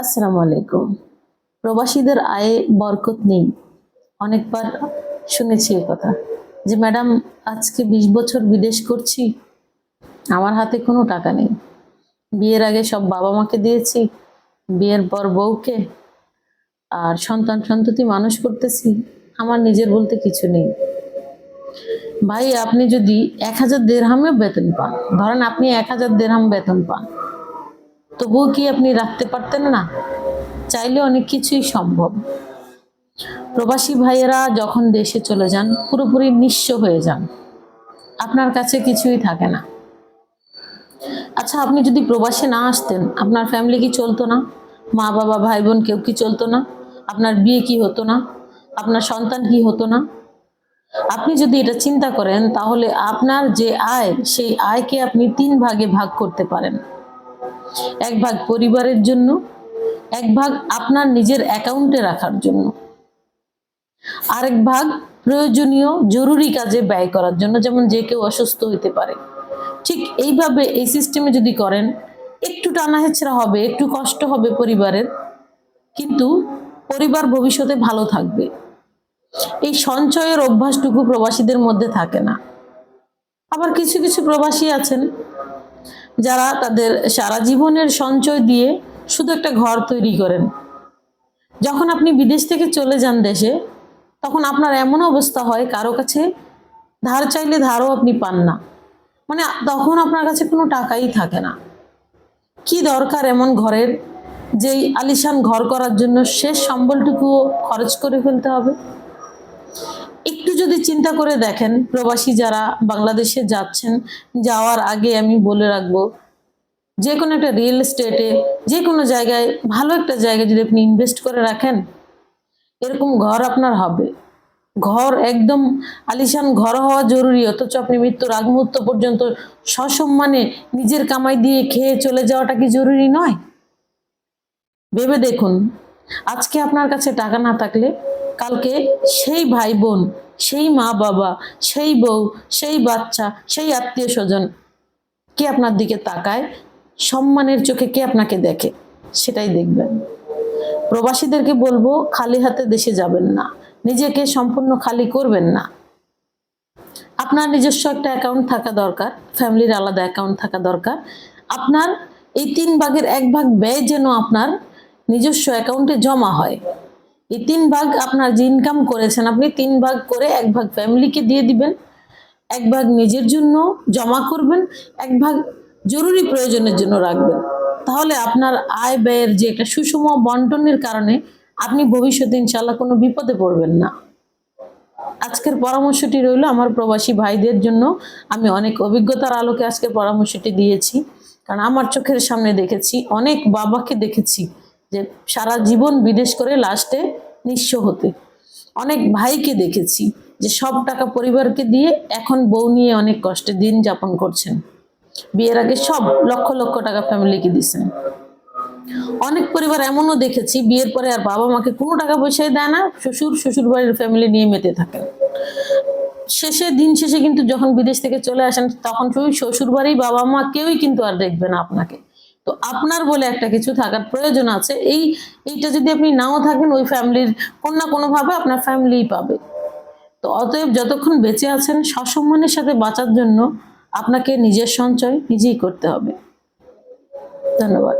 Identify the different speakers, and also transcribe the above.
Speaker 1: আসসালামু আলাইকুম। প্রবাসীদের আয়ে বরকত নেই। অনেকবার শুনেছি এ কথা যে, ম্যাডাম, আজকে বিশ বছর বিদেশ করছি, আমার হাতে কোনো টাকা নেই। বিয়ের আগে সব বাবা মাকে দিয়েছি, বিয়ের পর বউকে, আর সন্তান সন্ততি মানুষ করতেছি, আমার নিজের বলতে কিছু নেই। ভাই, আপনি যদি এক হাজার দেড়হামে বেতন পান, ধরেন আপনি এক হাজার দেড়হাম বেতন পান তবুও কি আপনি রাখতে পারতেন না? চাইলে অনেক কিছুই সম্ভব। প্রবাসী ভাইয়েরা যখন দেশে চলে যান, পুরোপুরি নিঃস্ব হয়ে যান। আপনার কাছে কিছুই থাকে না। আচ্ছা আপনি যদি প্রবাসে না আসতেন, আপনার ফ্যামিলি কি চলতো না? মা বাবা, ভাই বোন কেউ কি চলতো না? আপনার বিয়ে কি হতো না? আপনার সন্তান কি হতো না? আপনি যদি এটা চিন্তা করেন, তাহলে আপনার যে আয়, সেই আয়কে আপনি তিন ভাগে ভাগ করতে পারেন। এক ভাগ পরিবারের জন্য, এক ভাগ আপনার নিজের অ্যাকাউন্টে রাখার জন্য। আরেক ভাগ প্রয়োজনীয়, জরুরি কাজে ব্যয় করার জন্য, যেমন যে কেউ অসুস্থ হইতে পারে। ঠিক এইভাবে এই সিস্টেমে যদি করেন, একটু টানা হেঁচড়া হবে, একটু কষ্ট হবে পরিবারের, কিন্তু পরিবার ভবিষ্যতে ভালো থাকবে। এই সঞ্চয়ের অভ্যাসটুকু প্রবাসীদের মধ্যে থাকে না। আবার কিছু কিছু প্রবাসী আছেন যারা তাদের সারা জীবনের সঞ্চয় দিয়ে শুধু একটা ঘর তৈরি করেন। যখন আপনি বিদেশ থেকে চলে যান দেশে, তখন আপনার এমন অবস্থা হয়, কারও কাছে ধার চাইলে ধারও আপনি পান না। মানে তখন আপনার কাছে কোনো টাকাই থাকে না। কি দরকার এমন ঘরের, যেই আলিশান ঘর করার জন্য শেষ সম্বলটুকুও খরচ করে ফেলতে হবে? যদি চিন্তা করে দেখেন, প্রবাসী যারা বাংলাদেশে যাচ্ছেন, যাওয়ার আগে আমি বলে রাখব যে কোনো একটা রিয়েল এস্টেটে যে কোনো জায়গায়, ভালো একটা জায়গায় যদি আপনি ইনভেস্ট করে রাখেন, এরকম ঘর আপনার হবে। ঘর একদম আলিশান ঘর হওয়া জরুরি, অথচ আপনি মৃত্যুর আগ মুহূর্ত পর্যন্ত সসম্মানে নিজের কামাই দিয়ে খেয়ে চলে যাওয়াটা কি জরুরি নয়? ভেবে দেখুন, আজকে আপনার কাছে টাকা না থাকলে কালকে সেই ভাই বোন, সেই মা বাবা, সেই বউ, সেই বাচ্চা, সেই আত্মীয় স্বজন কে আপনার দিকে তাকায়? সম্মানের চোখে কে আপনাকে দেখে? সেটাই দেখবেন। প্রবাসীদেরকে বলব, খালি হাতে দেশে যাবেন না। নিজেকে সম্পূর্ণ খালি করবেন না। আপনার নিজস্ব একটা অ্যাকাউন্ট থাকা দরকার, ফ্যামিলির আলাদা অ্যাকাউন্ট থাকা দরকার। আপনার এই তিন ভাগের এক ভাগ ব্যয় যেন আপনার নিজস্ব অ্যাকাউন্টে জমা হয়। এই তিন ভাগ আপনার যে ইনকাম করেছেন, আপনি তিন ভাগ করে এক ভাগ ফ্যামিলিকে দিয়ে দিবেন, এক ভাগ নিজের জন্য জমা করবেন, এক ভাগ জরুরি প্রয়োজনের জন্য রাখবেন। তাহলে আপনার আয় ব্যয়ের যে একটা সুষম বন্টনের কারণে আপনি ভবিষ্যতে ইনশাল্লাহ কোনো বিপদে পড়বেন না। আজকের পরামর্শটি রইল আমার প্রবাসী ভাইদের জন্য। আমি অনেক অভিজ্ঞতার আলোকে আজকের পরামর্শটি দিয়েছি। কারণ আমার চোখের সামনে দেখেছি, অনেক বাবাকে দেখেছি। যে সারা জীবন বিদেশ করে লাস্টে নিঃস্ব হতে। অনেক ভাইকে দেখেছি যে সব টাকা পরিবারকে দিয়ে এখন বউ নিয়ে অনেক কষ্টে দিন যাপন করছেন। বিয়ের আগে সব লক্ষ লক্ষ টাকা ফ্যামিলিকে দিচ্ছেন অনেক পরিবার এমনও দেখেছি, বিয়ের পরে আর বাবা মাকে কোনো টাকা পয়সাই দেয় না, শ্বশুর শ্বশুর বাড়ির ফ্যামিলি নিয়ে মেতে থাকেন। শেষে, দিন শেষে কিন্তু যখন বিদেশ থেকে চলে আসেন, তখন শ্বশুর বাড়ি বাবা মা কেউই কিন্তু আর দেখবে না আপনাকে। তো আপনার বলে একটা কিছু থাকার প্রয়োজন আছে। এই, এইটা যদি আপনি নাও থাকেন, ওই ফ্যামিলির কোন না কোনোভাবে আপনার ফ্যামিলিই পাবে। তো অতএব যতক্ষণ বেঁচে আছেন, সসম্মানের সাথে বাঁচার জন্য আপনাকে নিজের সঞ্চয় নিজেই করতে হবে। ধন্যবাদ।